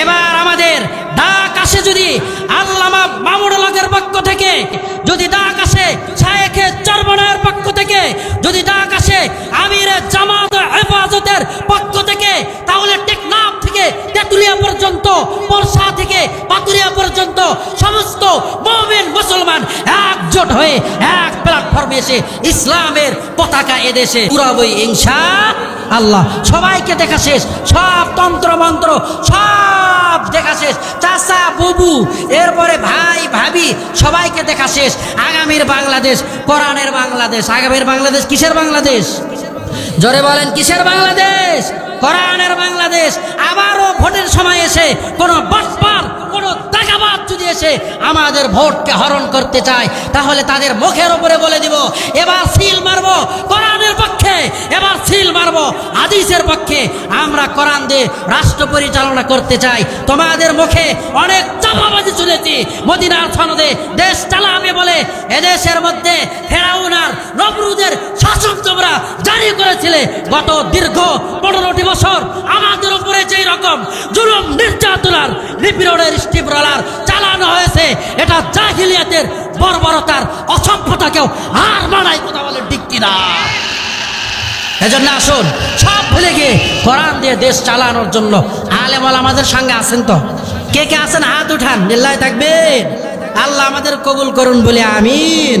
এবার আমাদের ডাক আসে যদি আল্লামা মামুনুল হকের পক্ষ থেকে, যদি ডাক আসে শায়েখে চরমনায়ের পক্ষ থেকে, যদি ডাক আসে আমিরে জামাত হেফাজতের পক্ষ থেকে, তাহলে টেকনাফ থেকে তেতুলিয়া পর্যন্ত, বর্ষা থেকে পাতুরিয়া পর্যন্ত সমস্ত মোমেন মুসলমান একজোট হয়ে, এক প্ল্যাটফর্মে এসে ইসলামের পতাকা এদেশে। পুরাবই ইনশা আল্লাহ, সবাইকে দেখা শেষ। সব তন্ত্র মন্ত্র সব দেখা শেষ। চাচা, বুবু, এরপরে ভাই, ভাবি, সবাইকে দেখা শেষ। আগামীর বাংলাদেশ, কোরআনের বাংলাদেশ। আগামীর বাংলাদেশ কিসের বাংলাদেশ? জোরে বলেন, কিসের বাংলাদেশ? কোরআনের বাংলাদেশ। আবারও ভোটের সময় এসে কোন টাকাবাদ যদি এসে আমাদের ভোটকে হরণ করতে চায়, তাহলে তাদের মুখের উপরে বলে দিব, এবার সিল মারবো কোরআনের পক্ষে, এবার সিল মারবো হাদিসের পক্ষে। আমরা কোরআন দিয়ে রাষ্ট্র পরিচালনা করতে চাই। তোমাদের মুখে অনেক চাপাবাজি চলেছে মদিনার সনদে দেশ চালাবে বলে এদেশের মধ্যে ফেরাউনার নবরুদের শাসন তোমরা জারি করেছিলে। গত দীর্ঘ পনেরোটি বছর আমাদের উপরে যেই রকম জুলুম নির্যাতনার নিপীড়নের স্টিপ রলার চালানো হয়েছে, এটা জাহিলিয়াতের বর্বরতার অসভ্যতাকেও আর মানায় কথা বলে ঠিক কিনা। এজন্য আসুন, সব ভুলে গিয়ে কোরআন দিয়ে দেশ চালানোর জন্য আলেমাল আমাদের সঙ্গে আছেন তো? কে কে আছেন? হাত উঠান, নিল্লায় থাকবেন। আল্লাহ আমাদের কবুল করুন বলে আমিন।